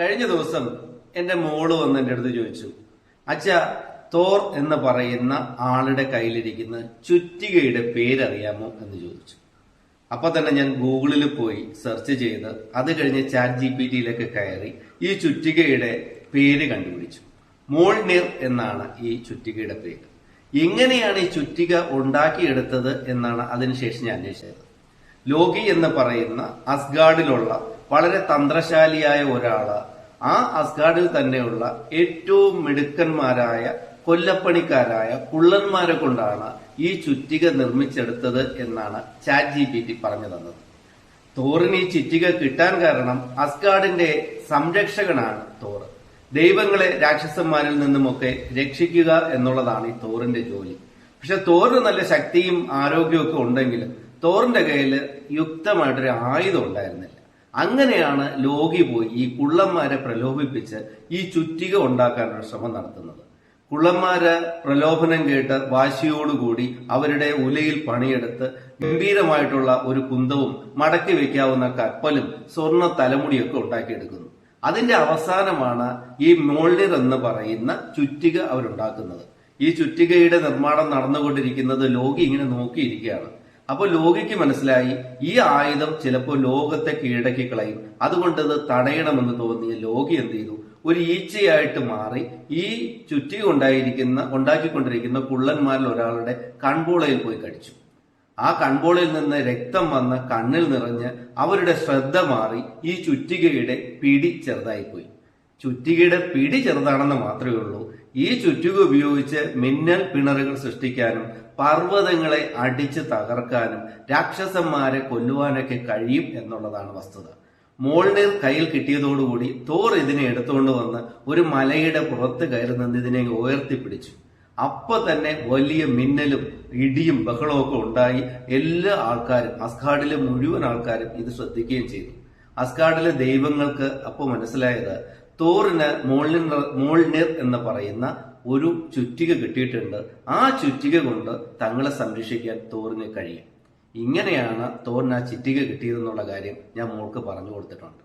കഴിഞ്ഞ ദിവസം എന്റെ മോൾ വന്ന് എന്റെ അടുത്ത് ചോദിച്ചു അച്ഛ തോർ എന്ന് പറയുന്ന ആളുടെ കയ്യിലിരിക്കുന്ന ചുറ്റികയുടെ പേരറിയാമോ? എന്ന് ചോദിച്ചു. അപ്പൊ തന്നെ ഞാൻ ഗൂഗിളിൽ പോയി സെർച്ച് ചെയ്ത് അത് കഴിഞ്ഞ് ചാറ്റ് ജി പി ടിയിലൊക്കെ കയറി ഈ ചുറ്റികയുടെ പേര് കണ്ടുപിടിച്ചു. മോൾനിർ എന്നാണ് ഈ ചുറ്റികയുടെ പേര്. എങ്ങനെയാണ് ഈ ചുറ്റിക ഉണ്ടാക്കിയെടുത്തത് എന്നാണ് അതിനുശേഷം ഞാൻ അന്വേഷിച്ചത്. ലോകി എന്ന് പറയുന്ന അസ്ഗാഡിലുള്ള വളരെ തന്ത്രശാലിയായ ഒരാൾ. ആ അസ്ഗാഡിൽ തന്നെയുള്ള ഏറ്റവും മിടുക്കന്മാരായ കൊല്ലപ്പണിക്കാരായ കുള്ളന്മാരെ കൊണ്ടാണ് ഈ ചുറ്റിക നിർമ്മിച്ചെടുത്തത് എന്നാണ് ചാറ്റ് ജി പി ടി പറഞ്ഞു തന്നത്. തോറിന് ഈ ചുറ്റിക കിട്ടാൻ കാരണം അസ്ഗാഡിന്റെ സംരക്ഷകനാണ് തോർ ദൈവങ്ങളെ രാക്ഷസന്മാരിൽ നിന്നുമൊക്കെ രക്ഷിക്കുക എന്നുള്ളതാണ് ഈ തോറിന്റെ ജോലി. പക്ഷെ തോറിന് നല്ല ശക്തിയും ആരോഗ്യവും ഒക്കെ ഉണ്ടെങ്കിലും തോറിന്റെ കയ്യിൽ യുക്തമായിട്ടൊരു ആയുധം ഉണ്ടായിരുന്നില്ല. അങ്ങനെയാണ് ലോകി പോയി ഈ കുള്ളന്മാരെ പ്രലോഭിപ്പിച്ച് ഈ ചുറ്റിക ഉണ്ടാക്കാനുള്ള ശ്രമം നടത്തുന്നത്. കുള്ളന്മാര് പ്രലോഭനം കേട്ട് വാശിയോടുകൂടി അവരുടെ ഉലയിൽ പണിയെടുത്ത് ഗംഭീരമായിട്ടുള്ള ഒരു കുന്തവും മടക്കി വെക്കാവുന്ന കപ്പലും സ്വർണ തലമുടിയൊക്കെ ഉണ്ടാക്കിയെടുക്കുന്നു. അതിന്റെ അവസാനമാണ് ഈ മോൾഡിർ എന്ന് പറയുന്ന ചുറ്റിക അവരുണ്ടാക്കുന്നത്. ഈ ചുറ്റികയുടെ നിർമ്മാണം നടന്നുകൊണ്ടിരിക്കുന്നത് ലോകി ഇങ്ങനെ നോക്കിയിരിക്കുകയാണ്. അപ്പോൾ ലോകിക്ക് മനസ്സിലായി ഈ ആയുധം ചിലപ്പോൾ ലോകത്തെ കീഴടക്കി കളയും. അതുകൊണ്ട് അത് തടയണമെന്ന് തോന്നിയ ലോകി എന്ത് ചെയ്തു? ഒരു ഈച്ചയായിട്ട് മാറി ഈ ചുറ്റി ഉണ്ടായിരിക്കുന്ന ഉണ്ടാക്കിക്കൊണ്ടിരിക്കുന്ന കുള്ളന്മാരിൽ ഒരാളുടെ കൺപോളയിൽ പോയി കടിച്ചു. ആ കൺപോളയിൽ നിന്ന് രക്തം വന്ന് കണ്ണിൽ നിറഞ്ഞ് അവരുടെ ശ്രദ്ധ മാറി ഈ ചുറ്റികയുടെ പിടി ചെറുതായിപ്പോയി. ചുറ്റികയുടെ പിടി ചെറുതാണെന്ന് മാത്രമേ ഉള്ളൂ. ഈ ചുറ്റിക ഉപയോഗിച്ച് മിന്നൽ പിണറുകൾ സൃഷ്ടിക്കാനും പർവതങ്ങളെ അടിച്ച് തകർക്കാനും രാക്ഷസന്മാരെ കൊല്ലുവാനൊക്കെ കഴിയും എന്നുള്ളതാണ് വസ്തുത. മോൾനീർ കയ്യിൽ കിട്ടിയതോടുകൂടി തോർ ഇതിനെ എടുത്തുകൊണ്ട് വന്ന് ഒരു മലയുടെ പുറത്ത് കയറി നിന്ന് ഇതിനെ ഉയർത്തിപ്പിടിച്ചു. അപ്പൊ തന്നെ വലിയ മിന്നലും ഇടിയും ബഹളവും ഒക്കെ ഉണ്ടായി എല്ലാ ആൾക്കാരും അസ്കാഡിലെ മുഴുവൻ ആൾക്കാരും ഇത് ശ്രദ്ധിക്കുകയും ചെയ്തു. അസ്കാഡിലെ ദൈവങ്ങൾക്ക് അപ്പോൾ മനസ്സിലായത് തോറിന് മോളിന് മോളിനിർ എന്ന് പറയുന്ന ഒരു ചുറ്റിക കിട്ടിയിട്ടുണ്ട്. ആ ചുറ്റിക കൊണ്ട് തങ്ങളെ സംരക്ഷിക്കാൻ തോറിന് കഴിയും. ഇങ്ങനെയാണ് തോറിന് ആ ചുറ്റിക കിട്ടിയതെന്നുള്ള കാര്യം ഞാൻ മോൾക്ക് പറഞ്ഞു കൊടുത്തിട്ടുണ്ട്.